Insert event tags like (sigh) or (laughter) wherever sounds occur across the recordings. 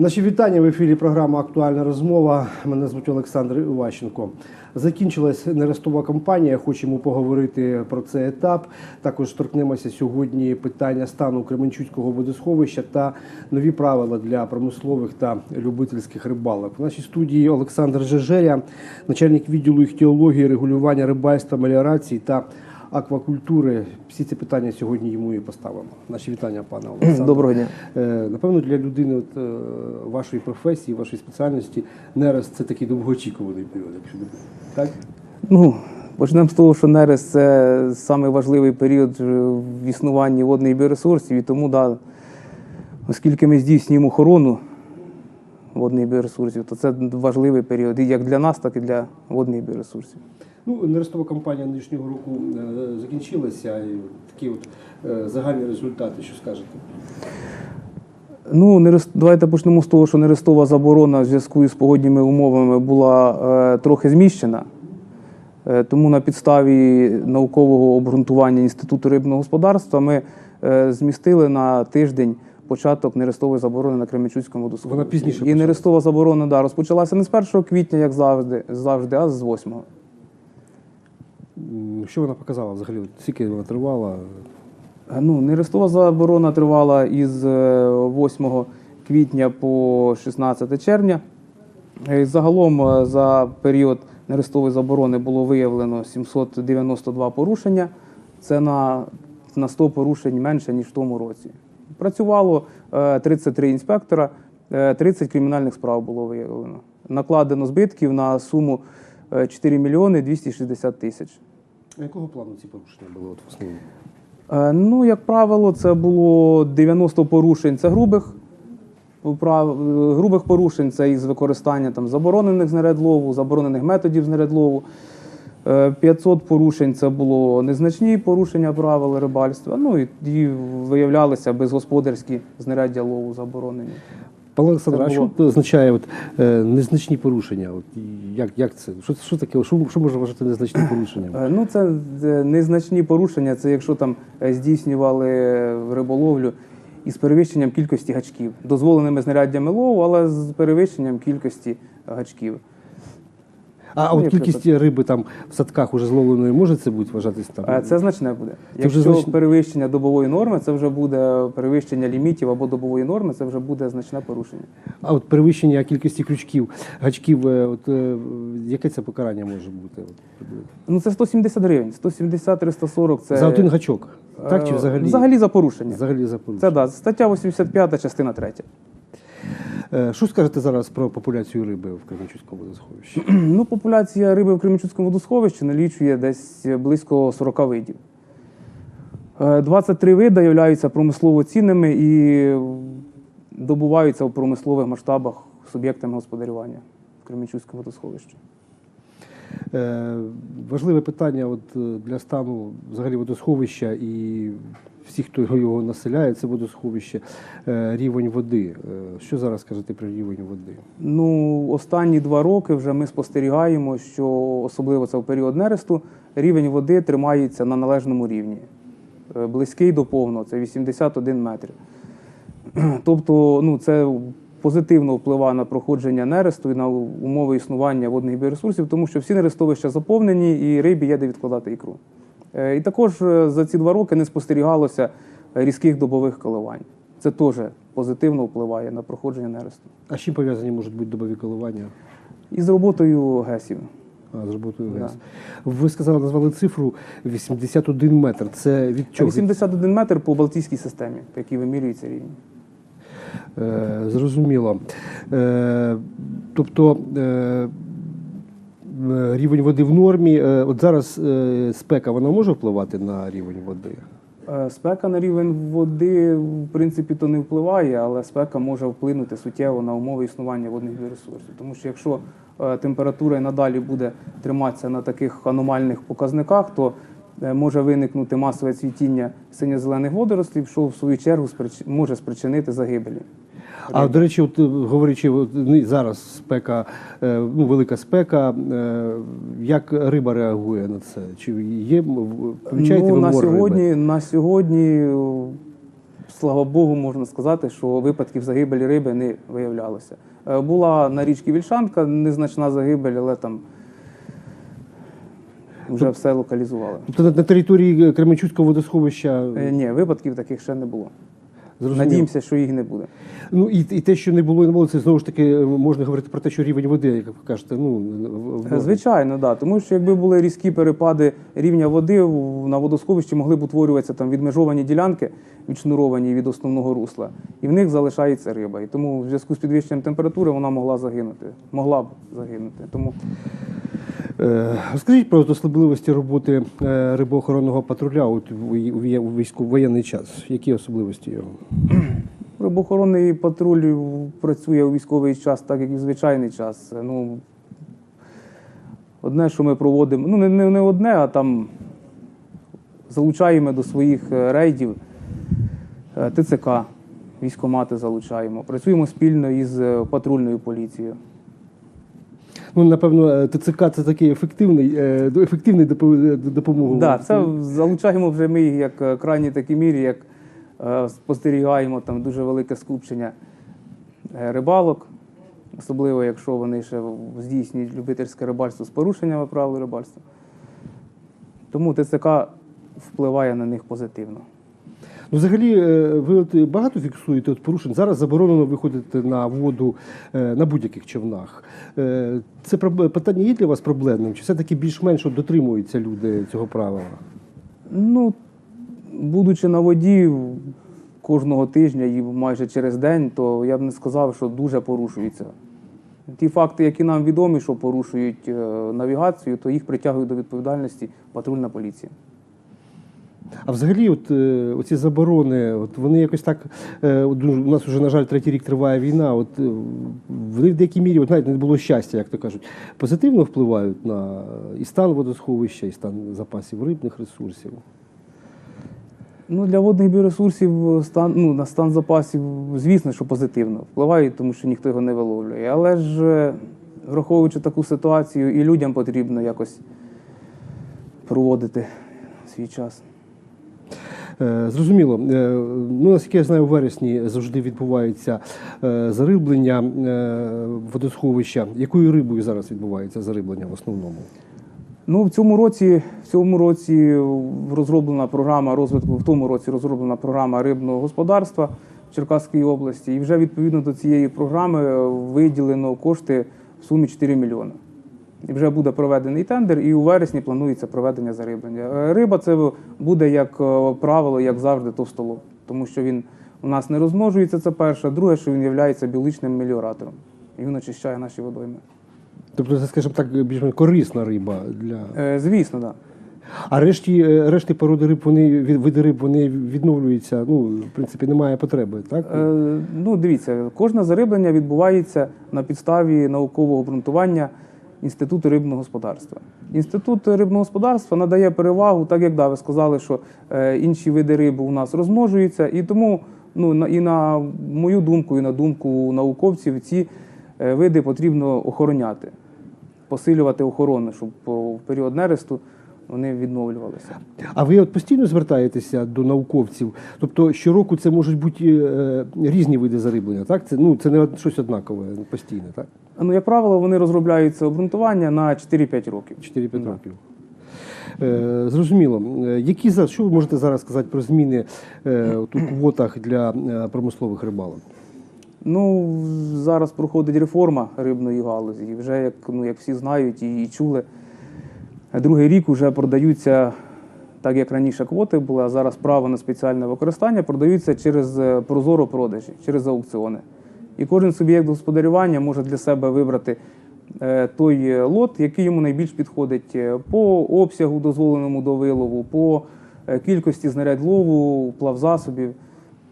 Наші вітання в ефірі. Програма Актуальна розмова. Мене звуть Олександр Іващенко. Закінчилась нерестова кампанія. Хочемо поговорити про цей етап. Також торкнемося сьогодні питання стану Кременчуцького водосховища та нові правила для промислових та любительських рибалок. В нашій студії Олександр Жежеря, начальник відділу іхтіології, регулювання рибальства, меліорації та аквакультури. Всі ці питання сьогодні йому і поставимо. Наші вітання, пане (clears throat) Олександре. Доброго дня. Е, Напевно, для людини от, е, вашої професії, вашої спеціальності, нерест це такий довгоочікуваний період, якщо не так? Ну, почнемо з того, що нерест це самий важливий період в існуванні водних біоресурсів, і тому, да, оскільки ми здійснюємо охорону водних біоресурсів, то це важливий період і як для нас, так і для водних біоресурсів. Ну, нерестова кампанія нинішнього року е, закінчилася. І такі от е, загальні результати, що скажете? Ну, давайте почнемо з того, що нерестова заборона в зв'язку із погодніми умовами була е, трохи зміщена. Е, тому на підставі наукового обґрунтування Інституту рибного господарства ми е, змістили на тиждень початок нерестової заборони на Кременчуцькому водосховищі. Вона пізніше І нерестова заборона да, розпочалася не з 1 квітня, як завжди, завжди а з 8. Що вона показала взагалі? Скільки вона тривала? Е, Ну, нерестова заборона тривала із е, 8 квітня по 16 червня. Е, Загалом е, за період нерестової заборони було виявлено 792 порушення. Це на, на 100 порушень менше, ніж в тому році. Працювало е, 33 інспектора, е, 30 кримінальних справ було виявлено. Накладено збитків на суму е, 4 мільйони 260 тисяч. А якого плану ці порушення були от в основному? Е, Ну, як правило, це було 90 порушень. Це грубих е, грубих порушень, це із використання там заборонених знаряд лову, заборонених методів знаряд лову. Е, 500 порушень це було незначні порушення правил рибальства. Ну і, і виявлялися безгосподарські знаряддя лову заборонені. Пане Олександр, а що означає от, е, незначні порушення? От, як, як це? Що, що таке? Що, що можна вважати незначним порушенням? Е, Ну, це е, незначні порушення. Це якщо там е, здійснювали риболовлю із перевищенням кількості гачків, дозволеними знаряддями лову, але з перевищенням кількості гачків. А от кількість риби там в садках уже зловленої може це бути вважатись там? Це значне буде. Це вже Якщо значне. перевищення добової норми, це вже буде перевищення лімітів або добової норми, це вже буде значне порушення. А от перевищення кількості крючків, гачків, е, от, е, яке це покарання може бути? Ну це 170 гривень, 170-340 це За один гачок. Так чи е, взагалі? Взагалі за порушення. Взагалі за порушення. Це да, стаття 85, частина 3. Е, Що скажете зараз про популяцію риби в Кременчуцькому водосховищі? (clears throat) Ну, популяція риби в Кременчуцькому водосховищі налічує десь близько 40 видів. Е, 23 види являються промислово цінними і добуваються у промислових масштабах суб'єктами господарювання в Кременчуцькому водосховищі. Е, Важливе питання от, е, для стану взагалі водосховища і всіх, хто його населяє, це водосховище, е, рівень води. Що зараз скажете про рівень води? Ну, останні два роки вже ми спостерігаємо, що особливо це в період нересту, рівень води тримається на належному рівні. Близький до повного, це 81 метр. (clears throat) Тобто, ну, це позитивно впливає на проходження нересту і на умови існування водних біоресурсів, тому що всі нерестовища заповнені і рибі є де відкладати ікру. Е, І також е, за ці два роки не спостерігалося різких добових коливань. Це теж позитивно впливає на проходження нересту. А з чим пов'язані можуть бути добові коливання? І з роботою ГЕСів. А, з роботою Да. Ви сказали, назвали цифру 81 метр. Це від чого? 81 метр по Балтійській системі, по якій вимірюється рівень. Е, Зрозуміло. Е, Тобто е, рівень води в нормі. От зараз спека вона може впливати на рівень води? Спека на рівень води, в принципі, то не впливає, але спека може вплинути суттєво на умови існування водних біоресурсів. Тому що якщо температура і надалі буде триматися на таких аномальних показниках, то може виникнути масове цвітіння синьо-зелених водорослів, що в свою чергу може спричинити загибелі. А до речі, от е, говорячи, ну, зараз спека, е, ну, велика спека. е, Як риба реагує на це? Чи є м, помічаєте ну, ви на мор риби? сьогодні, на сьогодні слава Богу, можна сказати, що випадків загибелі риби не виявлялося. Е, Була на річці Вільшанка незначна загибель, але там вже все локалізували. Тобто на- території Кременчуцького водосховища Е, Ні, випадків таких ще не було. зрозуміло. Надіємося, що їх не буде. Ну і, і те, що не було і не було, це знову ж таки е, можна говорити про те, що рівень води, як ви кажете, ну в- в- Е, Звичайно, да. Тому що якби були різкі перепади рівня води в- на водосховищі, могли б утворюватися там відмежовані ділянки, відшнуровані від основного русла, і в них залишається риба. І тому в зв'язку з підвищенням температури вона могла загинути. Могла б загинути. Тому Е, Розкажіть про особливості роботи е, рибоохоронного патруля у, вій- у, вій- у війську воєнний час. Які особливості його? (clears throat) рибоохоронний патруль працює у військовий час, так як і в звичайний час. Ну, одне, що ми проводимо, ну не, не, не одне, а там залучаємо до своїх е, рейдів е, ТЦК, військомати залучаємо. Працюємо спільно із е, патрульною поліцією. Ну напевно, е, ТЦК це такий ефективний, е, ефективний допомога. Да, це залучаємо вже ми як е, крайні такі мірі, як е, спостерігаємо там дуже велике скупчення е, рибалок, особливо якщо вони ще здійснюють любительське рибальство з порушеннями правил рибальства. Тому ТЦК впливає на них позитивно. Ну, взагалі, е, ви от багато фіксуєте от порушень. Зараз заборонено виходити на воду е, на будь-яких човнах. Е, Це питання є для вас проблемним? Чи все-таки більш-менш дотримуються люди цього правила? Ну, будучи на воді кожного тижня і майже через день, то я б не сказав, що дуже порушується. Ті факти, які нам відомі, що порушують навігацію, то їх притягують до відповідальності патрульна поліція. А взагалі, от е, оці заборони, от вони якось так. е, от У нас вже, на жаль, третій рік триває війна. От е, вони в деякій мірі, от навіть не було щастя, як то кажуть, позитивно впливають на і стан водосховища, і стан запасів рибних ресурсів. Ну, для водних біоресурсів стан, ну, на стан запасів, звісно, що позитивно впливає, тому що ніхто його не виловлює. Але ж, враховуючи таку ситуацію, і людям потрібно якось проводити свій час. Е, Зрозуміло. Е, Ну, наскільки я знаю, у вересні завжди відбувається е, зариблення водосховища. Якою рибою зараз відбувається зариблення в основному? Ну, в цьому році, в цьому році розроблена програма розвитку, в тому році розроблена програма рибного господарства в Черкаській області. І вже відповідно до цієї програми виділено кошти в сумі 4 мільйони. І вже буде проведений тендер, і у вересні планується проведення зариблення. Е, Риба це буде як е, правило, як завжди, товстолоб, тому що він у нас не розмножується. Це перше. Друге, що він є біологічним меліоратором. І він очищає наші водойми. Тобто, це, скажімо так, більш корисна риба для. Е, Звісно, так. Да. А решті, решті породи риб, вони види риб вони відновлюються. Ну, в принципі, немає потреби, так? Е, ну, дивіться, кожне зариблення відбувається на підставі наукового обґрунтування Інституту рибного господарства. Інститут рибного господарства надає перевагу, так як да, ви сказали, що е, інші види риби у нас розмножуються, і тому, ну, і на мою думку, і на думку науковців, ці е, види потрібно охороняти, посилювати охорону, щоб в період нересту вони відновлювалися. А ви от постійно звертаєтеся до науковців? Тобто щороку це можуть бути е, різні види зариблення, так? Це, ну, це не щось однакове постійне, так? Ну, як правило, вони розробляються обґрунтування на 4-5 років. 4-5 років. Е, зрозуміло. Е, Які за що ви можете зараз сказати про зміни у квотах для промислових рибалок? Ну, зараз проходить реформа рибної галузі. І вже, як, ну, як всі знають і чули, другий рік вже продаються, так як раніше квоти були, а зараз право на спеціальне використання продаються через е, прозоро продажі, через аукціони. І кожен суб'єкт господарювання може для себе вибрати е, той е, лот, який йому найбільш підходить по обсягу, дозволеному до вилову, по кількості знарядь лову, плавзасобів.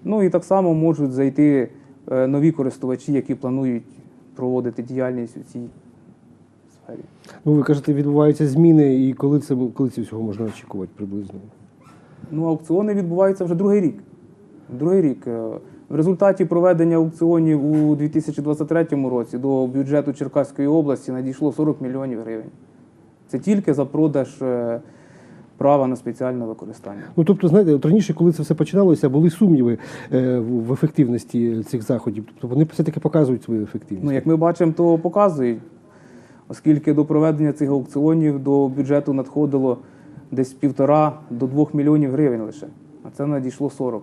Ну і так само можуть зайти нові користувачі, які планують проводити діяльність у цій сфері. Ну, ви кажете, відбуваються зміни, і коли це коли це всього можна очікувати приблизно? Ну, аукціони відбуваються вже другий рік. Другий рік. Е, В результаті проведення аукціонів у 2023 році до бюджету Черкаської області надійшло 40 мільйонів гривень. Це тільки за продаж е, права на спеціальне використання. Ну тобто, знаєте, от раніше, коли це все починалося, були сумніви е, в в ефективності цих заходів. Тобто вони все-таки показують свою ефективність. Ну, як ми бачимо, то показують, оскільки до проведення цих аукціонів до бюджету надходило десь півтора до двох мільйонів гривень лише, а це надійшло 40.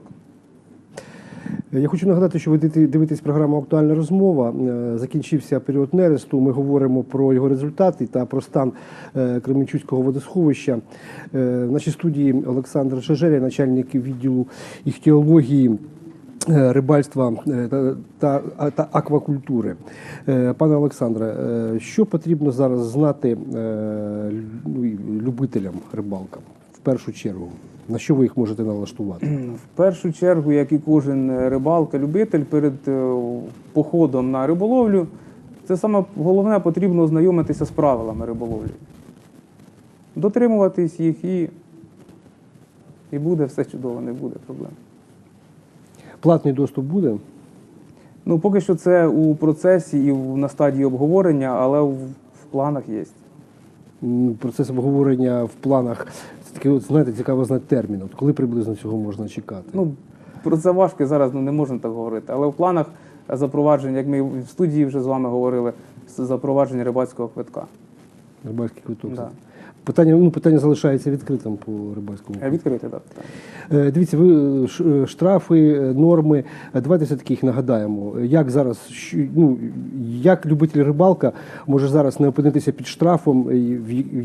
Я хочу нагадати, що ви дивитесь програму Актуальна розмова. Е, Закінчився період нересту. Ми говоримо про його результати та про стан е, Кременчуцького водосховища. Е, В нашій студії Олександр Шежеря, начальник відділу іхтіології. Е, Рибальства е, та, та, аквакультури. Е, Пане Олександре, що потрібно зараз знати ну, любителям рибалка в першу чергу? На що ви їх можете налаштувати? В першу чергу, як і кожен рибалка, любитель перед походом на риболовлю, це саме головне потрібно ознайомитися з правилами риболовлі. Дотримуватись їх і, і буде все чудово, не буде проблем. Платний доступ буде? Ну, поки що це у процесі і на стадії обговорення, але в, планах є. Процес обговорення в планах. Це таке, от, знаєте, цікаво знати термін. От коли приблизно цього можна чекати? Ну, про це важко зараз ну, не можна так говорити. Але в планах запровадження, як ми в студії вже з вами говорили, запровадження рибацького квитка. Рибальський квиток. Да. Питання, ну, питання залишається відкритим по рибальському. Е, Відкрити так. питання. Е, Дивіться, ви е, штрафи, норми. Давайте все-таки їх нагадаємо. Як зараз, ну, як любитель рибалка може зараз не опинитися під штрафом,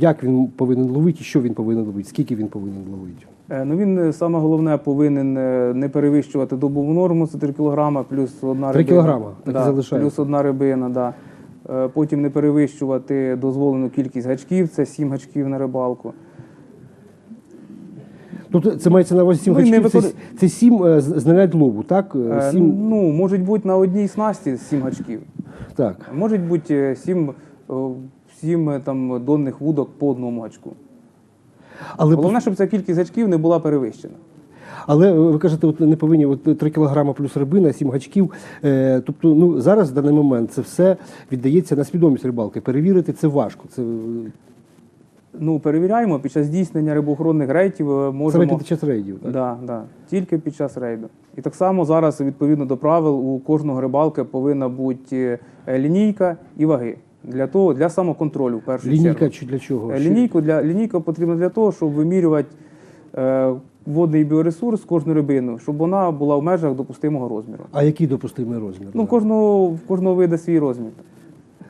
як він повинен ловити, що він повинен ловити, скільки він повинен ловити? Ну він саме головне повинен не перевищувати добову норму, це 3 кг, плюс одна 3 рибина. кілограма, так і залишається. плюс одна рибина, да. Е, Потім не перевищувати дозволену кількість гачків, це 7 гачків на рибалку. Тобто це мається на увазі сім Ну, гачків, це, це сім е, знарядь лову, так? Е, Е, Сім, Ну, можуть бути на одній снасті 7 гачків. так. Можуть бути 7, 7 там, донних вудок по одному гачку. Але, Головне, щоб ця кількість гачків не була перевищена. Але е, ви кажете, от не повинні от 3 кілограми плюс рибина, 7 гачків. Е, тобто, ну зараз в даний момент це все віддається на свідомість рибалки. Перевірити це важко. Це Ну, перевіряємо під час здійснення рибоохоронних рейтів. е, саме під час рейдів. Так? Да, да. Тільки під час рейду. І так само зараз, відповідно до правил, у кожного рибалки повинна бути е, лінійка і ваги. Для того, для самоконтролю, в першу Лінійка чергу. чи для чого? Лінійку для, лінійка потрібна для того, щоб вимірювати е, водний біоресурс кожну рибину, щоб вона була в межах допустимого розміру. А який допустимий розмір? Ну, кожного, в кожного вида свій розмір.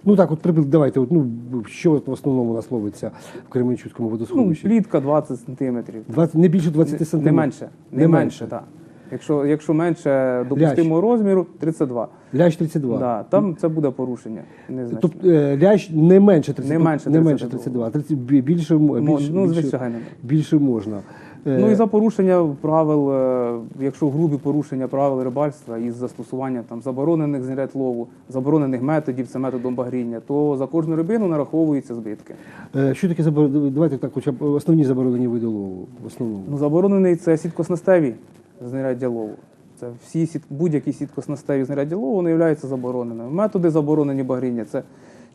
ну так, от приблизно, давайте, от, ну, що от в основному у нас ловиться в Кременчуцькому Ну, водосховищі? плітка 20 сантиметрів. 20, не більше 20 Не сантиметрів. менше. Не, Не менше, так. Якщо, якщо менше допустимого розміру, 32. Лящ 32. Да, там це буде порушення. Тобто лящ не менше 32. Не менше не 32. 32. 30, бі- більше, більше, ну, звичайно. більше можна. Е, Ну і за порушення правил, е, якщо грубі порушення правил рибальства із застосуванням там заборонених знарядь лову, заборонених методів, це методом багріння, то за кожну рибину нараховуються збитки. е, Що таке заборонені? Давайте так, хоча б основні заборонені види лову. В основному. Ну, заборонений це сіткоснастеві знаряддя лову. Це всі сіт... будь-які сіткоснастеві знаряддя лову вони являються забороненими. Методи заборонені багріння. Це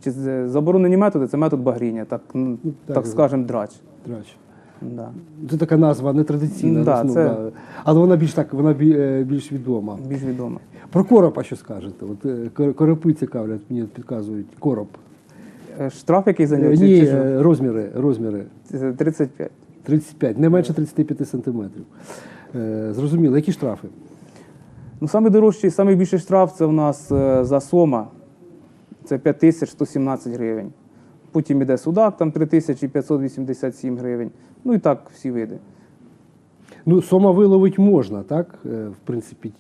чи заборонені методи це метод багріння, так, Ну, так, так, скажемо, драч. Трач. Да. Це така назва нетрадиційна, Да, ну, це- да. але вона більш так, вона е, більш відома. Більш відомо. Про коропа що скажете? От е, коропи цікавлять, мені підказують. Короб. Е, Штраф який за нього? Ні, чи е, розміри, розміри. 35. 35, не менше 35 сантиметрів. Зрозуміло, які штрафи? Ну, саме дорожчий, саме штраф це в нас за сома. Це 5117 гривень. Потім іде судак, там 3587 гривень. Ну і так всі види. Ну, сома виловить можна, так? Е, В принципі,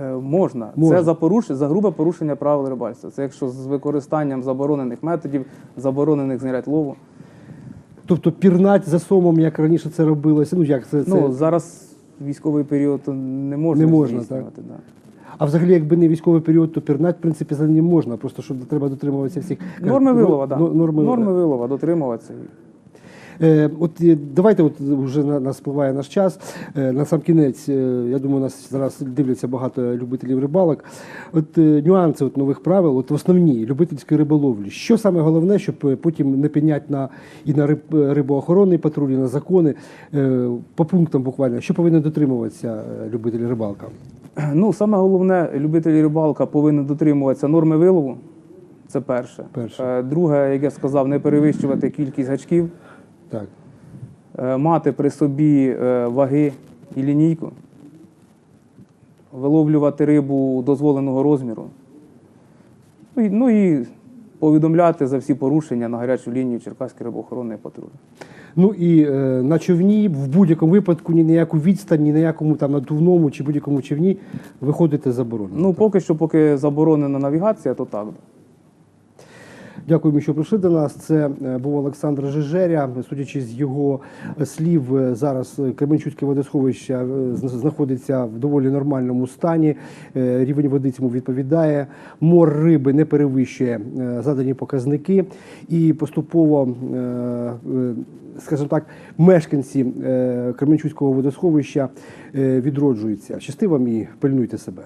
Е, можна. Можна. Це за поруш... за грубе порушення правил рибальства. Це якщо з використанням заборонених методів, заборонених знарядь лову. тобто пірнать за сомом, як раніше це робилося. Ну, як це, це... Ну, зараз військовий період то не можна Не можна, здійснювати, Да. А взагалі, якби не військовий період, то пірнать, в принципі, за ним можна. Просто що треба дотримуватися всіх Норми вилова, так. Да. Норми, Норми вилова, дотримуватися. Е, От е, давайте, от вже на нас спливає наш час. Е, На сам кінець, е, я думаю, нас зараз дивляться багато любителів рибалок. От е, нюанси от нових правил, от в основній любительської риболовлі. Що саме головне, щоб е, потім не підняти на і на риб, рибоохоронний патруль, і на закони е, по пунктам буквально, що повинен дотримуватися е, любитель рибалка? (clears throat) Ну, саме головне, любителі рибалка повинні дотримуватися норми вилову. Це перше. Перше. Е, Друге, як я сказав, не перевищувати кількість гачків, Так. е, мати при собі е, ваги і лінійку, виловлювати рибу дозволеного розміру. Ну і, ну і повідомляти за всі порушення на гарячу лінію Черкаської рибоохоронної патрулі. Ну і е, на човні в будь-якому випадку ні на яку відстань, ні на якому там надувному чи будь-якому човні виходити заборонено. Ну, поки що, поки заборонена навігація, то так. Дякуємо, що прийшли до нас. Це е, був Олександр Жижеря. Судячи з його слів, е, зараз е, Кременчуцьке водосховище е, знаходиться в доволі нормальному стані. Е, Рівень води цьому відповідає. Мор риби не перевищує е, задані показники, і поступово, е, е, скажімо так, мешканці е, Кременчуцького водосховища е, відроджуються. Щасти вам і пильнуйте себе.